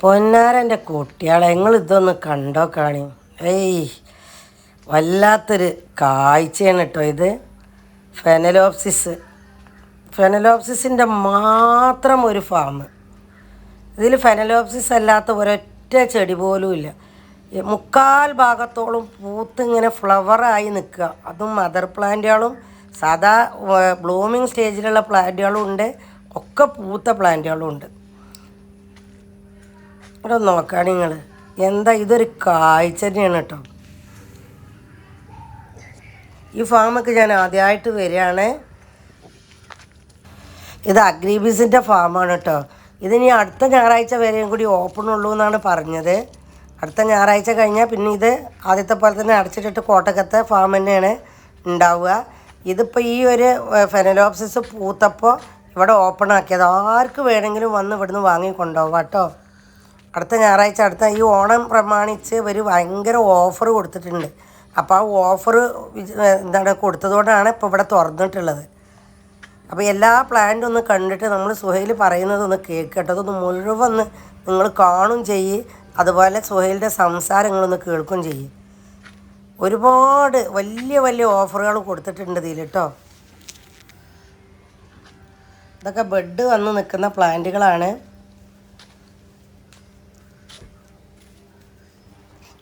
പൊന്നാരന്റെ കുട്ടികളെ നിങ്ങൾ ഇതൊന്ന് കണ്ടോ കാണി? ഏയ് വല്ലാത്തൊരു കാഴ്ചയാണ് കേട്ടോ ഇത്. ഫെനലോപ്സിസ്. ഫെനലോപ്സിസിന്റെ മാത്രം ഒരു ഫാം ഇതിൽ ഫെനലോപ്സിസ് അല്ലാത്ത ഒരൊറ്റ ചെടി പോലും ഇല്ല. മുക്കാൽ ഭാഗത്തോളം പൂത്ത് ഇങ്ങനെ ഫ്ലവറായി നിൽക്കുക. അതും മദർ പ്ലാന്റുകളും സാധാ ബ്ലൂമിങ് സ്റ്റേജിലുള്ള പ്ലാന്റുകളും ഉണ്ട്. ഒക്കെ പൂത്ത പ്ലാന്റുകളും ഉണ്ട്. ഇവിടെ നോക്കാം നിങ്ങൾ എന്താ ഇതൊരു കാഴ്ച തന്നെയാണ് കേട്ടോ. ഈ ഫാമൊക്കെ ഞാൻ ആദ്യമായിട്ട് വരികയാണ്. ഇത് അഗ്രീബീസിന്റെ ഫാമാണ് കേട്ടോ. ഇതിനി അടുത്ത ഞായറാഴ്ച വരെയും കൂടി ഓപ്പൺ ഉള്ളൂ എന്നാണ് പറഞ്ഞത്. അടുത്ത ഞായറാഴ്ച കഴിഞ്ഞാൽ പിന്നെ ഇത് ആദ്യത്തെ പോലെ തന്നെ അടച്ചിട്ടിട്ട് കോട്ടക്കത്തെ ഫാം തന്നെയാണ് ഉണ്ടാവുക. ഇതിപ്പോൾ ഈ ഒരു ഫെനലോപ്സിസ് പൂത്തപ്പോൾ ഇവിടെ ഓപ്പൺ ആക്കിയത്. ആർക്ക് വേണമെങ്കിലും വന്ന് ഇവിടുന്ന് വാങ്ങി കേട്ടോ. അടുത്ത ഞായറാഴ്ച അടുത്ത ഈ ഓണം പ്രമാണിച്ച് ഇവർ ഭയങ്കര ഓഫർ കൊടുത്തിട്ടുണ്ട്. അപ്പോൾ ആ ഓഫർ എന്താണ് കൊടുത്തതുകൊണ്ടാണ് ഇപ്പോൾ ഇവിടെ തുറന്നിട്ടുള്ളത്. അപ്പോൾ എല്ലാ പ്ലാന്റും ഒന്ന് കണ്ടിട്ട് നമ്മൾ സുഹൈൽ പറയുന്നത് ഒന്ന് കേൾക്കട്ടെ. അതൊന്ന് മുഴുവൻ നിങ്ങൾ കാണും ചെയ്യ്. അതുപോലെ സുഹൈലിന്റെ സംസാരങ്ങളൊന്ന് കേൾക്കും ചെയ്യ്. ഒരുപാട് വലിയ വലിയ ഓഫറുകൾ കൊടുത്തിട്ടുണ്ട് ഇതിൽ കേട്ടോ ഇതൊക്കെ ബെഡ് വന്ന് നിൽക്കുന്ന പ്ലാന്റുകളാണ്.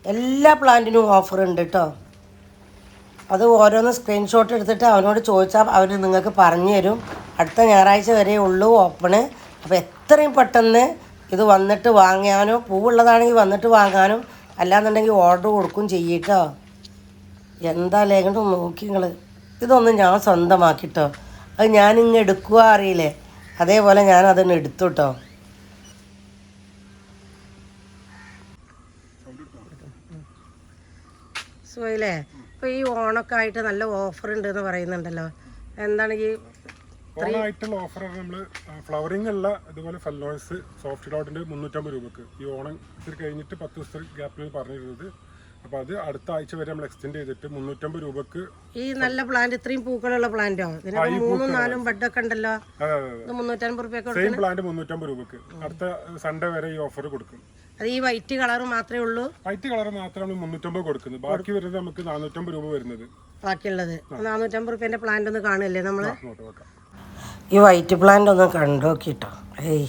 എല്ലാ പ്ലാന്റിനും ഓഫർ ഉണ്ട് കേട്ടോ അത് ഓരോന്ന് സ്ക്രീൻഷോട്ട് എടുത്തിട്ട് അവനോട് ചോദിച്ചാൽ അവർ നിങ്ങൾക്ക് പറഞ്ഞു തരും. അടുത്ത ഞായറാഴ്ച വരെ ഉള്ളൂ ഓപ്പണ് അപ്പോൾ എത്രയും പെട്ടെന്ന് ഇത് വന്നിട്ട് വാങ്ങാനോ പൂവുള്ളതാണെങ്കിൽ വന്നിട്ട് വാങ്ങാനും അല്ലാന്നുണ്ടെങ്കിൽ ഓർഡർ കൊടുക്കും ചെയ്യട്ടോ എന്താ ലേഖനം നോക്കി നിങ്ങൾ ഇതൊന്നും ഞാൻ സ്വന്തമാക്കിട്ടോ അത് ഞാനിങ്ങ് എടുക്കുക അറിയില്ലേ? അതേപോലെ ഞാൻ എടുത്തു കേട്ടോ സുഖയില്ലേ ഇപ്പോൾ ഈ ഓണൊക്കെ ആയിട്ട് നല്ല ഓഫർ ഉണ്ട് എന്ന് പറയുന്നുണ്ടല്ലോ എന്താണ് ഈ ഓണമായിട്ടുള്ള ഓഫർ നമ്മൾ ഫ്ലവറിംഗ് അല്ല ഇതുപോലെ ഫെല്ലോയ്സ് സോഫ്റ്റ് ഡോട്ടിന്റെ മുന്നൂറ്റമ്പത് രൂപക്ക്. ഈ ഓണം ഇത്തിരി കഴിഞ്ഞിട്ട് പത്ത് ദിവസത്തെ ഗ്യാപ്പിൽ പറഞ്ഞിരുന്നത്. അപ്പോൾ അത് അടുത്ത ആഴ്ച വരെ നമ്മൾ എക്സ്റ്റെൻഡ് ചെയ്തിട്ട് മുന്നൂറ്റമ്പത് രൂപക്ക് ഈ നല്ല പ്ലാന്റ് ഇത്രയും പൂക്കളുള്ള പ്ലാന്റോ മൂന്നും നാലും ബെഡൊക്കെ ഉണ്ടല്ലോ. സെയിം പ്ലാന്റ് മുന്നൂറ്റമ്പത് രൂപക്ക്. അടുത്ത സൺഡേ വരെ ഈ ഓഫർ കൊടുക്കും. അത് ഈ വൈറ്റ് കളർ മാത്രമേ ഉള്ളൂ? വൈറ്റ് കളർ മാത്രമാണ് മുന്നൂറ്റമ്പത് കൊടുക്കുന്നത് ബാക്കി വരുന്നത് നമുക്ക് നാനൂറ്റമ്പത് രൂപ വരുന്നത്. ബാക്കിയുള്ളത്. നാനൂറ്റമ്പത് റുപ്യന്റെ പ്ലാന്റ് ഒന്ന് കാണില്ലേ നമ്മൾ ഈ വൈറ്റ് പ്ലാന്റ് ഒന്ന് കണ്ടോക്കിട്ടോ ഏയ്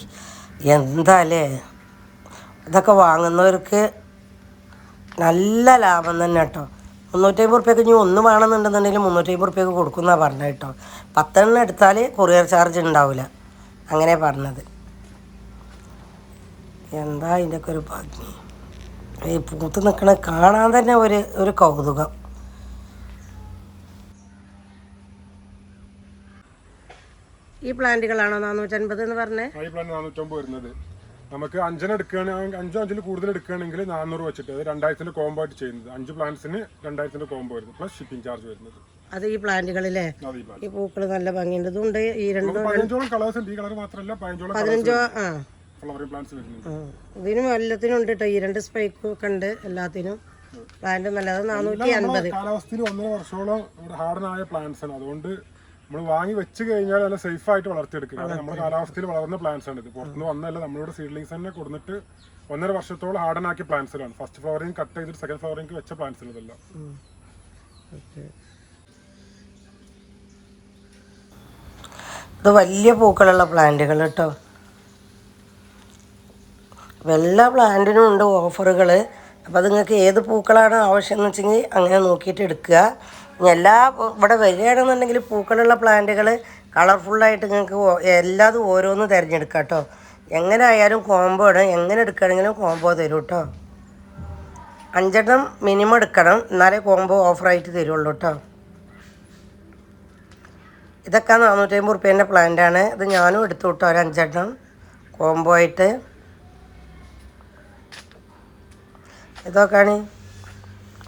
എന്താലേ? ഇതൊക്കെ വാങ്ങുന്നവർക്ക് നല്ല ലാഭം തന്നെ കേട്ടോ. മുന്നൂറ്റമ്പത് റുപ്യക്ക് ഇനി ഒന്ന് വേണമെന്നുണ്ടെന്നുണ്ടെങ്കിൽ മുന്നൂറ്റമ്പത് റുപ്യക്ക് കൊടുക്കുന്നതാണ് പറഞ്ഞത് കേട്ടോ. പത്തെണ്ണം എടുത്താൽ കൊറിയർ ചാർജ് ഉണ്ടാവില്ല അങ്ങനെ പറഞ്ഞത്. എന്താ ഇതിന്റെയൊക്കെ ഒരു ഭംഗി? ഈ പൂത്ത് നിൽക്കണ കാണാൻ തന്നെ ഒരു ഒരു കൗതുകം. ഈ പ്ലാന്റുകളാണോ നാനൂറ്റൻപത് എന്ന് പറഞ്ഞേ? ഈ പ്ലാന്റ് നാനൂറ്റമ്പത് വരുന്നത്. നമുക്ക് അഞ്ചിന് എടുക്കുകയാണെങ്കിൽ അഞ്ചോ അഞ്ചിൽ കൂടുതൽ എടുക്കുകയാണെങ്കിൽ നാനൂറ് വെച്ചിട്ട് അത് രണ്ടായിരത്തിന്റെ കോംബോ ആയിട്ട് ചെയ്യുന്നത്. അഞ്ച് പ്ലാന്റ്സിന് രണ്ടായിരത്തിന്റെ കോംബോ വരുന്നത് പ്ലസ് ഷിപ്പിംഗ് ചാർജ് വരുന്നത്. അത് ഈ പ്ലാന്റുകളിലെ? ഈ പൂക്കൾ നല്ല ഭംഗിയുണ്ട്. ഇതുണ്ട് ഈ രണ്ടോ പതിനഞ്ചോളം കളേഴ്സ് ഉണ്ട്. ഈ കളർ മാത്രമല്ല പതിനഞ്ചോളം പതിനഞ്ചോ ആ. ഫ്ലവറിംഗ് പ്ലാന്റ്സ് വരുന്നുണ്ട്. ഇതിനും എല്ലാത്തിനും ഉണ്ട് കേട്ടോ ഈ രണ്ട് സ്പൈക്ക് ഒക്കെ ഉണ്ട് എല്ലാത്തിനും. പ്ലാന്റ് നല്ലത് നാനൂറ്റി അൻപത്. കാലാവസ്ഥയിൽ ഒന്നര വർഷത്തോളം ഹാർഡനായ പ്ലാന്റ്സ് ആണ്. അതുകൊണ്ട് നമ്മൾ വാങ്ങി വെച്ച് കഴിഞ്ഞാൽ നല്ല സേഫ് ആയിട്ട് വളർത്തിയെടുക്കുക. നമ്മുടെ കാലാവസ്ഥയിൽ വളർന്ന പ്ലാന്റ്സ് ആണ് ഇത്. പുറത്തുനിന്ന് വന്നല്ല നമ്മളിവിടെ സീഡ്ലിങ്സ് തന്നെ കൊടുത്തിട്ട് ഒന്നര വർഷത്തോളം ഹാർഡൻ ആക്കിയ പ്ലാന്റ്സുകളാണ് ഫസ്റ്റ് ഫ്ലവറിംഗ് കട്ട് ചെയ്തിട്ട് സെക്കൻഡ് ഫ്ലവറിംഗ് വെച്ച പ്ലാന്റ്സ് ഇതെല്ലാം. ഇത് വലിയ പൂക്കളുള്ള പ്ലാന്റുകൾ കേട്ടോ എല്ലാ പ്ലാന്റിനും ഉണ്ട് ഓഫറുകൾ അപ്പോൾ അത് നിങ്ങൾക്ക് ഏത് പൂക്കളാണ് ആവശ്യം എന്ന് വെച്ചെങ്കിൽ അങ്ങനെ നോക്കിയിട്ട് എടുക്കുക. എല്ലാ ഇവിടെ വരികയാണെന്നുണ്ടെങ്കിൽ പൂക്കളുള്ള പ്ലാന്റുകൾ കളർഫുള്ളായിട്ട് നിങ്ങൾക്ക് എല്ലാതും ഓരോന്ന് തിരഞ്ഞെടുക്കാം കേട്ടോ. എങ്ങനെ ആയാലും കോംബോ ആണ്. എങ്ങനെ എടുക്കുകയാണെങ്കിലും കോംബോ തരും കേട്ടോ. അഞ്ചെണ്ണം മിനിമം എടുക്കണം. എന്നാലേ കോംബോ ഓഫറായിട്ട് തരുള്ളൂ കേട്ടോ. ഇതൊക്കെ നാനൂറ്റമ്പത് റുപ്യേന്റെ പ്ലാന്റാണ് ഇത് ഞാനും എടുത്തു കേട്ടോ. ഒരു അഞ്ചെണ്ണം കോംബോ ആയിട്ട്. ഇതൊക്കെയാണ്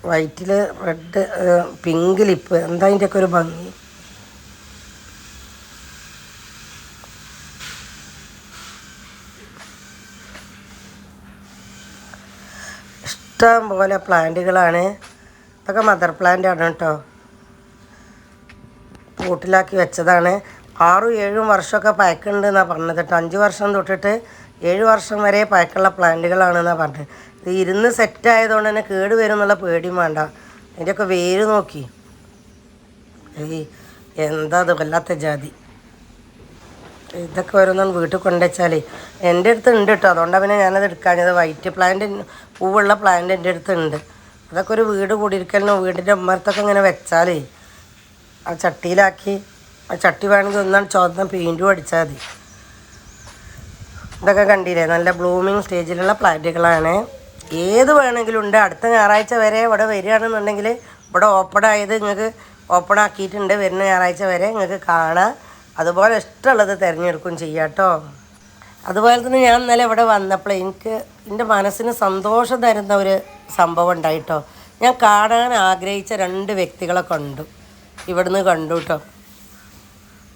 വൈറ്റിൽ റെഡ് പിങ്ക് ലിപ്പ്. എന്താ അതിന്റെയൊക്കെ ഒരു ഭംഗി? ഇഷ്ടം പോലെ പ്ലാന്റുകളാണ്. ഇതൊക്കെ മദർ പ്ലാന്റ് ആണ് കേട്ടോ. കൂട്ടിലാക്കി വെച്ചതാണ്. ആറും ഏഴും വർഷമൊക്കെ പഴക്കുന്നുണ്ട് എന്നാണ് പറഞ്ഞത് കേട്ടോ. അഞ്ച് വർഷം തൊട്ടിട്ട് ഏഴ് വർഷം വരെ പഴക്കമുള്ള പ്ലാന്റുകളാണെന്നാണ് പറഞ്ഞത്. ഇത് ഇരുന്ന് സെറ്റ് ആയതുകൊണ്ട് തന്നെ കേട് വരും എന്നുള്ള പേടിയും വേണ്ട. അതിന്റെയൊക്കെ വേര് നോക്കി. എന്താ അത് വല്ലാത്ത ജാതി. ഇതൊക്കെ ഓരോന്നും വീട്ടിൽ കൊണ്ടുവച്ചാലേ. എന്റെ അടുത്ത് ഉണ്ട് കേട്ടോ. അതുകൊണ്ടാണ് പിന്നെ ഞാനത് എടുക്കാഞ്ഞത്. വൈറ്റ് പ്ലാന്റ് പൂവുള്ള പ്ലാന്റ് എന്റെ അടുത്ത് ഉണ്ട്. അതൊക്കെ ഒരു വീട് കൂടിയിരിക്കലിനോ വീടിന്റെ ഉമ്മരത്തൊക്കെ ഇങ്ങനെ വെച്ചാലേ ആ ചട്ടിയിലാക്കി ആ ചട്ടി വേണമെങ്കിൽ ഒന്നാണ് ചുവന്ന പെയിന്റും അടിച്ചാൽ മതി. ഇതൊക്കെ കണ്ടില്ലേ? നല്ല ബ്ലൂമിങ് സ്റ്റേജിലുള്ള പ്ലാന്റുകളാണ്. ഏത് വേണമെങ്കിലും ഉണ്ട്. അടുത്ത ഞായറാഴ്ച വരെ ഇവിടെ വരികയാണെന്നുണ്ടെങ്കിൽ ഇവിടെ ഓപ്പൺ ആയത് നിങ്ങൾക്ക് ഓപ്പൺ ആക്കിയിട്ടുണ്ട്. വരുന്ന ഞായറാഴ്ച വരെ നിങ്ങൾക്ക് കാണാം. അതുപോലെ ഇഷ്ടമുള്ളത് തിരഞ്ഞെടുക്കും ചെയ്യാം കേട്ടോ. അതുപോലെ തന്നെ ഞാൻ ഇന്നലെ ഇവിടെ വന്നപ്പോൾ എനിക്ക് എന്റെ മനസ്സിന് സന്തോഷം തരുന്ന ഒരു സംഭവം ഉണ്ടായിട്ടോ ഞാൻ കാണാൻ ആഗ്രഹിച്ച രണ്ട് വ്യക്തികളെ കണ്ടു. ഇവിടുന്ന് കണ്ടു കേട്ടോ.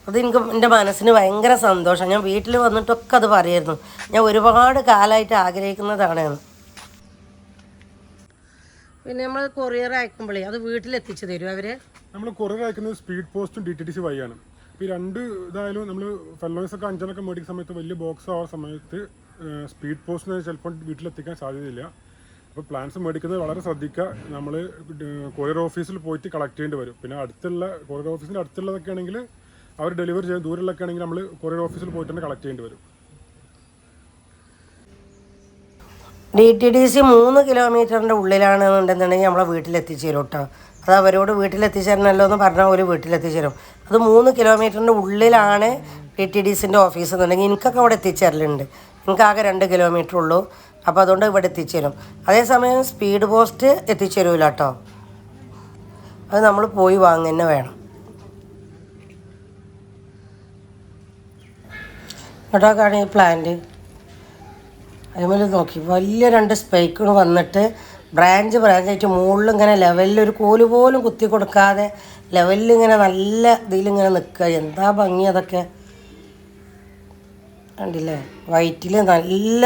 അത് എനിക്ക് എന്റെ മനസ്സിന് ഭയങ്കര സന്തോഷം. ഞാൻ വീട്ടിൽ വന്നിട്ടൊക്കെ അത് പറയായിരുന്നു. ഞാൻ ഒരുപാട് കാലമായിട്ട് ആഗ്രഹിക്കുന്നതാണ് പിന്നെ നമ്മൾ കൊറിയർ അയക്കുമ്പോഴേ അത് വീട്ടിലെത്തിച്ചു തരും അവർ? നമ്മൾ കൊറിയർ അയക്കുന്നത് സ്പീഡ് പോസ്റ്റും ഡി ടി ടി സി വഴിയാണ്. അപ്പോൾ ഈ രണ്ട് ഇതായാലും നമ്മൾ ഫെല്ലോയ്സ് ഒക്കെ അഞ്ചനൊക്കെ മേടിക്കുന്ന സമയത്ത് വലിയ ബോക്സ് ആവുന്ന സമയത്ത് സ്പീഡ് പോസ്റ്റിന് ചിലപ്പോൾ വീട്ടിലെത്തിക്കാൻ സാധ്യതയില്ല. അപ്പോൾ പ്ലാൻസ് മേടിക്കുന്നത് വളരെ ശ്രദ്ധിക്കുക നമ്മൾ കൊറിയർ ഓഫീസിൽ പോയിട്ട് കളക്ട് ചെയ്യേണ്ടി വരും. പിന്നെ അടുത്തുള്ള കൊറിയർ ഓഫീസിന്റെ അടുത്തുള്ളതൊക്കെ ആണെങ്കിൽ അവർ ഡെലിവറി ചെയ്യാൻ ദൂരമുള്ളൊക്കെ ആണെങ്കിൽ നമ്മൾ കൊറിയർ ഓഫീസിൽ പോയിട്ട് തന്നെ കളക്ട് ചെയ്യേണ്ടി വരും. ഡി ടി ഡി സി മൂന്ന് കിലോമീറ്ററിന്റെ ഉള്ളിലാണെന്നുണ്ടെന്നുണ്ടെങ്കിൽ നമ്മളെ വീട്ടിലെത്തിച്ചു തരും കേട്ടോ അത് അവരോട് വീട്ടിലെത്തിച്ചു തരണമല്ലോ എന്ന് പറഞ്ഞാൽ അവർ വീട്ടിലെത്തിച്ചു തരും അത് മൂന്ന് കിലോമീറ്ററിന്റെ ഉള്ളിലാണ് ഡി ടി ഡി സിന്റെ ഓഫീസ് എന്നുണ്ടെങ്കിൽ എനിക്കൊക്കെ അവിടെ എത്തിച്ചേരലുണ്ട്. എനിക്കാകെ രണ്ട് കിലോമീറ്റർ ഉള്ളൂ. അപ്പോൾ അതുകൊണ്ട് ഇവിടെ എത്തിച്ചു തരും അതേസമയം സ്പീഡ് പോസ്റ്റ് എത്തിച്ചു തരൂല കേട്ടോ അത് നമ്മൾ പോയി വാങ്ങുക തന്നെ വേണം. ഇവിടെയൊക്കെയാണ് ഈ പ്ലാന്റ് അതുപോലെ നോക്കി. വലിയ രണ്ട് സ്പൈക്കുകൾ വന്നിട്ട് ബ്രാഞ്ച് ബ്രാഞ്ചായിട്ട് മുകളിൽ ഇങ്ങനെ ലെവലിൽ ഒരു കോൽ പോലും കുത്തി കൊടുക്കാതെ ലെവലിൽ ഇങ്ങനെ നല്ല ഇതിലിങ്ങനെ നിൽക്കുക എന്താ ഭംഗി അതൊക്കെ? കണ്ടില്ലേ? വൈറ്റിൽ നല്ല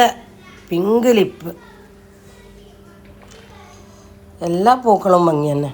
പിങ്ക് ലിപ്പ് എല്ലാ പൂക്കളും ഭംഗി തന്നെ.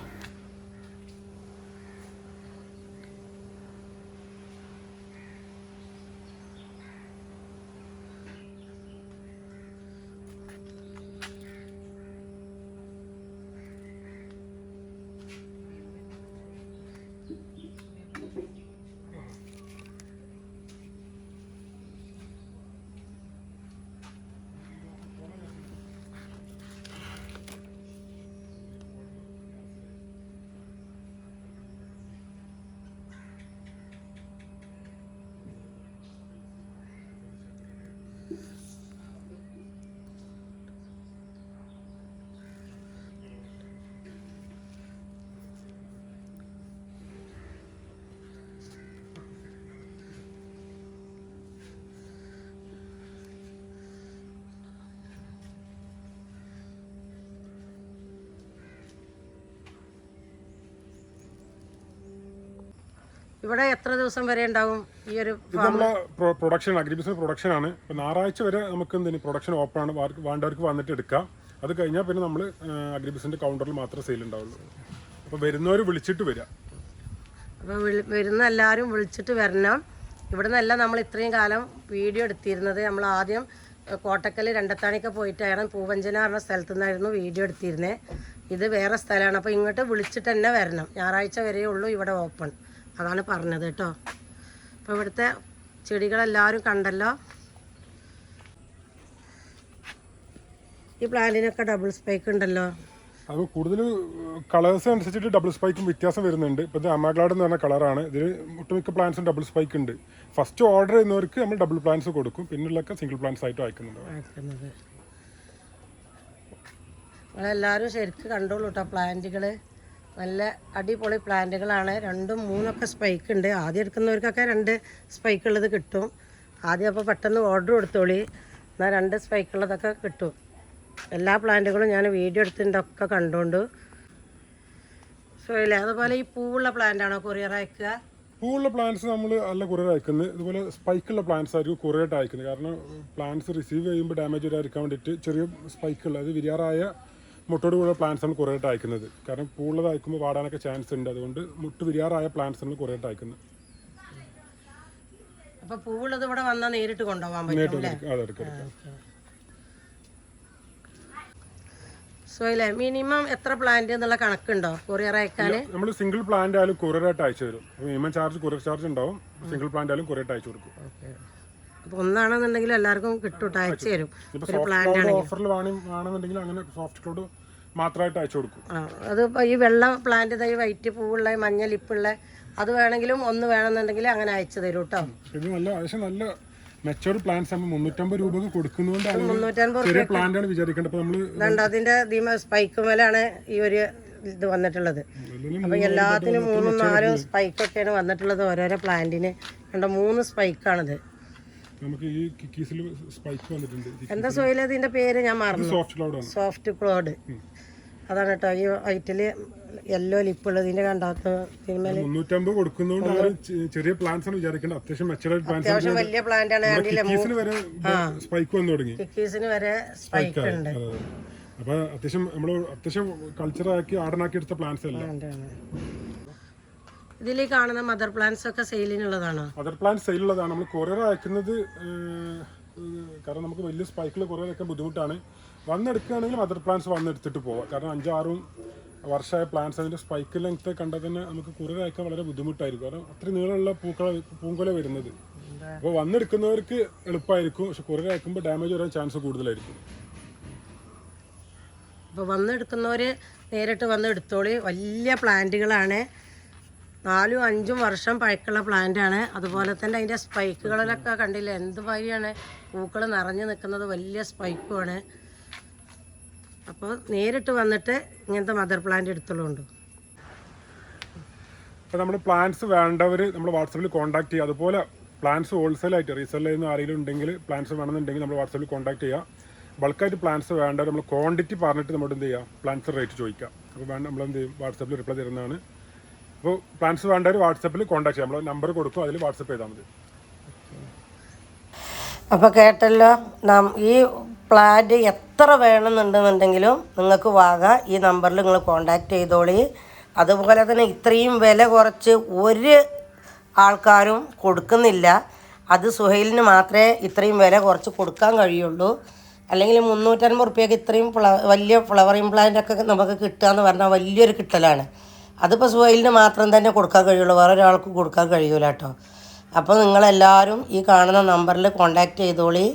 ഇവിടെ എത്ര ദിവസം വരെ ഉണ്ടാവും ഈ ഒരു നമ്മളെ പ്രൊഡക്ഷൻ അഗ്രിബിസിന് പ്രൊഡക്ഷൻ ആണ്. ഞായറാഴ്ച വരെ നമുക്ക് എന്തിന് പ്രൊഡക്ഷൻ ഓപ്പൺ ആണ് വേണ്ടവർക്ക് വന്നിട്ട് എടുക്കാം. അത് കഴിഞ്ഞാൽ പിന്നെ നമ്മൾ അഗ്രിബിസിന്റെ കൗണ്ടറിൽ മാത്രമേ സെയിൽ ഉണ്ടാവുള്ളൂ. അപ്പോൾ വരുന്നവർ വിളിച്ചിട്ട് വരിക അപ്പോൾ വരുന്ന എല്ലാവരും വിളിച്ചിട്ട് വരണം. ഇവിടെ നിന്നല്ല നമ്മൾ ഇത്രയും കാലം വീഡിയോ എടുത്തിരുന്നത്. നമ്മൾ ആദ്യം കോട്ടക്കൽ രണ്ടത്താണിയൊക്കെ പോയിട്ടാണ് പൂവഞ്ചന പറഞ്ഞ സ്ഥലത്തു നിന്നായിരുന്നു വീഡിയോ എടുത്തിരുന്നത് ഇത് വേറെ സ്ഥലമാണ്. അപ്പോൾ ഇങ്ങോട്ട് വിളിച്ചിട്ട് തന്നെ വരണം. ഞായറാഴ്ച വരെയേ ഉള്ളൂ ഇവിടെ ഓപ്പൺ അതാണ് പറഞ്ഞത് കേട്ടോ. അപ്പോൾ ഇവിടുത്തെ ചെടികളെല്ലാവരും കണ്ടല്ലോ. ഈ പ്ലാന്റിനൊക്കെ ഡബിൾ സ്പൈക്ക് ഉണ്ടല്ലോ. അത് കൂടുതൽ കളേഴ്സ് അനുസരിച്ചിട്ട് ഡബിൾ സ്പൈക്കും വ്യത്യാസം വരുന്നുണ്ട്. ഇപ്പോൾ ഇത് അമാഗ്ലാഡ് എന്ന് പറഞ്ഞ കളറാണ് ഇതിൽ ഒട്ടുമിക്ക പ്ലാന്റ്സും ഡബിൾ സ്പൈക്ക് ഉണ്ട്. ഫസ്റ്റ് ഓർഡർ ചെയ്യുന്നവർക്ക് നമ്മൾ ഡബിൾ പ്ലാന്റ്സ് കൊടുക്കും. പിന്നുള്ളൊക്കെ സിംഗിൾ പ്ലാന്റ്സ് ആയിട്ട് അയക്കുന്നുണ്ട് അയക്കുന്നത് നിങ്ങളെല്ലാവരും ശരിക്കും കണ്ടോളൂ കേട്ടോ പ്ലാന്റുകൾ നല്ല അടിപൊളി പ്ലാന്റുകളാണ്. രണ്ടും മൂന്നൊക്കെ സ്പൈക്ക് ഉണ്ട്. ആദ്യം എടുക്കുന്നവർക്കൊക്കെ രണ്ട് സ്പൈക്ക് ഉള്ളത് കിട്ടും. ആദ്യം അപ്പോൾ പെട്ടെന്ന് ഓർഡർ കൊടുത്തോളി. എന്നാൽ രണ്ട് സ്പൈക്ക് ഉള്ളതൊക്കെ കിട്ടും. എല്ലാ പ്ലാന്റുകളും ഞാൻ വീഡിയോ എടുത്തിട്ടൊക്കെ കണ്ടോണ്ട്. സോ ഇല്ലേ അതുപോലെ ഈ പൂവുള്ള പ്ലാന്റാണോ കൊറിയർ അയക്കുക? പൂവുള്ള പ്ലാന്റ്സ് നമ്മൾ അല്ല കുറേ അയക്കുന്നത്. ഇതുപോലെ സ്പൈക്കുള്ള പ്ലാന്റ്സ് ആയിരിക്കും കുറേ ആയിട്ട് അയക്കുന്നത്. കാരണം പ്ലാന്റ്സ് റിസീവ് ചെയ്യുമ്പോൾ ഡാമേജ് വരാതിരിക്കാൻ വേണ്ടിയിട്ട് ചെറിയ സ്പൈക്കുള്ള അത് വിരിയാറായ മുട്ടോട് കൂടെ പ്ലാന്റ്സ് ആണ് കുറേ ആയിട്ട് അയക്കുന്നത്. കാരണം പൂളതായിക്കുമ്പോൾ അയക്കുമ്പോൾ വാടാനൊക്കെ ചാൻസ് ഉണ്ട്. അതുകൊണ്ട് മുട്ട് വിരിയാറായ പ്ലാന്റ്സ് ആണ് കുറേ ആയിട്ട് അയക്കുന്നത് അപ്പൊ പൂവുള്ളത് ഇവിടെ വന്നാൽ നേരിട്ട് കൊണ്ടുപോകാൻ പറ്റും നേരിട്ട് എടുക്കാം സോയിലെ മിനിമം എത്ര പ്ലാന്റ് എന്നുള്ള കണക്കുണ്ടോ? കൊറിയർ അയക്കാൻ നമ്മൾ സിംഗിൾ പ്ലാന്റ് ആയാലും കൊറിയറായിട്ട് അയച്ചു തരും. മിനിമം ചാർജ് കൊറിയർ ചാർജ് ഉണ്ടാവും. സിംഗിൾ പ്ലാന്റ് ആയാലും കൊറിയർ അയച്ചു കൊടുക്കും. അപ്പൊ ഒന്നാണെന്നുണ്ടെങ്കിൽ എല്ലാവർക്കും കിട്ടും അയച്ചു തരും. ഒരു പ്ലാന്റ് ആണെങ്കിൽ. അങ്ങനെ സോഫ്റ്റ് ക്ലോഡ് മാത്രമായിട്ട് അയച്ചു കൊടുക്കും. അത് ഈ വെള്ള പ്ലാന്റ് തൈ വൈറ്റ് പൂവുള്ള മഞ്ഞ ലിപ്പുള്ള അത് വേണമെങ്കിലും ഒന്ന് വേണമെന്നുണ്ടെങ്കിൽ അങ്ങനെ അയച്ചു തരും കേട്ടോ. ഇത് നല്ല അത്യാവശ്യം നല്ല മെച്ചൂർ പ്ലാന്റ്സ് ആകുമ്പോൾ മുന്നൂറ്റമ്പത് രൂപക്ക് കൊടുക്കുന്നതുകൊണ്ടാണ് മുന്നൂറ്റൻപത് ചെറിയ പ്ലാന്റ് ആണ് വിചാരിക്കേണ്ടത് ഇതുണ്ട് അതിന്റെ ദീമ സ്പൈക്ക് മേലാണ് ഈ ഒരു ഇത് വന്നിട്ടുള്ളത്. അപ്പൊ എല്ലാത്തിനും മൂന്നും നാലും സ്പൈക്കൊക്കെയാണ് വന്നിട്ടുള്ളത് ഓരോരോ പ്ലാന്റിന് കണ്ട മൂന്ന് സ്പൈക്കാണിത് നമുക്ക് ഈ കിക്കീസിൽ സ്പൈക്ക് വന്നിട്ടുണ്ട്. എന്താ സോയിൽ ഇതിന്റെ പേര് ഞാൻ മറന്നു. സോഫ്റ്റ് ക്ലൗഡ് ആണ്. സോഫ്റ്റ് ക്ലോഡ് അതാണ് കേട്ടോ. ഈ വൈറ്റിൽ യെല്ലോ ലിപ്പ് ഉള്ളതിന്റെ കണ്ടാത്ത മുന്നൂറ്റമ്പത് കൊടുക്കുന്നതുകൊണ്ട് ചെറിയ പ്ലാന്റ്സ് ആണ് വിചാരിക്കേണ്ടത്. അത്യാവശ്യം മെച്ചോർഡ് പ്ലാന്റ്സ് അത്യാവശ്യം വലിയ പ്ലാന്റ് ആണ്. വരെ സ്പൈക്ക് വന്നു തുടങ്ങി. കിക്കീസിന് വരെ സ്പൈക്ക് ഉണ്ട്. അപ്പൊ അത്യാവശ്യം നമ്മൾ അത്യാവശ്യം കൾച്ചറാക്കി ആടനാക്കി എടുത്ത പ്ലാന്റ്സ് അല്ല? ഇതിൽ കാണുന്ന മദർ പ്ലാന്റ്സ് ഒക്കെ സെയിലിനുള്ളതാണോ? Mother plant സെയിലുള്ളതാണ്. നമ്മൾ കൊറിയർ അയക്കുന്നത് കാരണം നമുക്ക് വലിയ സ്പൈക്കിൽ കൊറിയർ അയക്കാൻ ബുദ്ധിമുട്ടാണ്. വന്നെടുക്കുകയാണെങ്കിൽ മദർ പ്ലാന്റ്സ് വന്നെടുത്തിട്ട് പോവാം. കാരണം അഞ്ചാറും വർഷമായ പ്ലാന്റ്സ് അതിന്റെ സ്പൈക്ക് ലെങ്ത് കണ്ടാൽ തന്നെ നമുക്ക് കൊറിയർ അയക്കാൻ വളരെ ബുദ്ധിമുട്ടായിരിക്കും. കാരണം അത്രയും നീളമുള്ള പൂക്കള പൂങ്കൊല വരുന്നത്. അപ്പോൾ വന്നെടുക്കുന്നവർക്ക് എളുപ്പമായിരിക്കും പക്ഷെ കൊറിയർ അയക്കുമ്പോൾ ഡാമേജ് വരാൻ ചാൻസ് കൂടുതലായിരിക്കും. അപ്പോൾ വന്നെടുക്കുന്നവർ നേരിട്ട് വന്ന് എടുത്തോളി വലിയ പ്ലാന്റുകളാണ്. നാലും അഞ്ചും വർഷം പഴക്കമുള്ള പ്ലാന്റാണ് അതുപോലെ തന്നെ അതിന്റെ സ്പൈക്കുകളിലൊക്കെ കണ്ടില്ല? എന്ത് ഭാര്യയാണ് പൂക്കൾ നിറഞ്ഞു നിൽക്കുന്നത്? വലിയ സ്പൈക്കുമാണ് അപ്പോൾ നേരിട്ട് വന്നിട്ട് ഇങ്ങനത്തെ മദർ പ്ലാന്റ് എടുത്തുള്ളൂ അപ്പോൾ നമ്മൾ പ്ലാന്റ്സ് വേണ്ടവർ നമ്മൾ വാട്സപ്പിൽ കോൺടാക്ട് ചെയ്യുക. അതുപോലെ പ്ലാന്റ്സ് ഹോൾസെയിലായിട്ട് റീസെയിൽ ചെയ്യുന്ന ആരെങ്കിലും ഉണ്ടെങ്കിൽ പ്ലാന്റ്സ് വേണമെന്നുണ്ടെങ്കിൽ നമ്മൾ വാട്സപ്പിൽ കോൺടാക്ട് ചെയ്യുക. ബൾക്കായിട്ട് പ്ലാന്റ്സ് വേണ്ടവർ നമ്മൾ ക്വാണ്ടിറ്റി പറഞ്ഞിട്ട് നമ്മൾ എന്ത് ചെയ്യുക? പ്ലാന്റ്സ് റേറ്റ് ചോദിക്കുക. അപ്പോൾ വേണ്ട നമ്മൾ എന്ത് ചെയ്യും? വാട്സപ്പിൽ റിപ്ലൈ തരുന്നതാണ്. അപ്പോൾ പ്ലാൻസ് വേണ്ടവർ വാട്സപ്പിൽ കോൺടാക്ട് ചെയ്യാം. നമ്മൾ നമ്പർ കൊടുക്കും അതിൽ വാട്സപ്പ് ചെയ്താൽ മതി. അപ്പോൾ കേട്ടല്ലോ നാം ഈ പ്ലാന്റ് എത്ര വേണമെന്നുണ്ടെന്നുണ്ടെങ്കിലും നിങ്ങൾക്ക് വാങ്ങാം ഈ നമ്പറിൽ നിങ്ങൾ കോണ്ടാക്ട് ചെയ്തോളി. അതുപോലെ തന്നെ ഇത്രയും വില കുറച്ച് ഒരു ആൾക്കാരും കൊടുക്കുന്നില്ല. അത് സുഹൈലിന് മാത്രമേ ഇത്രയും വില കുറച്ച് കൊടുക്കാൻ കഴിയുള്ളൂ. അല്ലെങ്കിൽ മുന്നൂറ്റൻപത് റുപ്യക്ക് ഇത്രയും ഫ്ല വലിയ ഫ്ലവറിങ് പ്ലാന്റ് ഒക്കെ നമുക്ക് കിട്ടുക എന്ന് പറഞ്ഞാൽ വലിയൊരു കിട്ടലാണ്. അതിപ്പോൾ സുഹൈലിന് മാത്രം തന്നെ കൊടുക്കാൻ കഴിയുള്ളൂ. വേറെ ഒരാൾക്കും കൊടുക്കാൻ കഴിയൂല കേട്ടോ. അപ്പോൾ നിങ്ങളെല്ലാവരും ഈ കാണുന്ന നമ്പറിൽ കോണ്ടാക്ട് ചെയ്തോളി.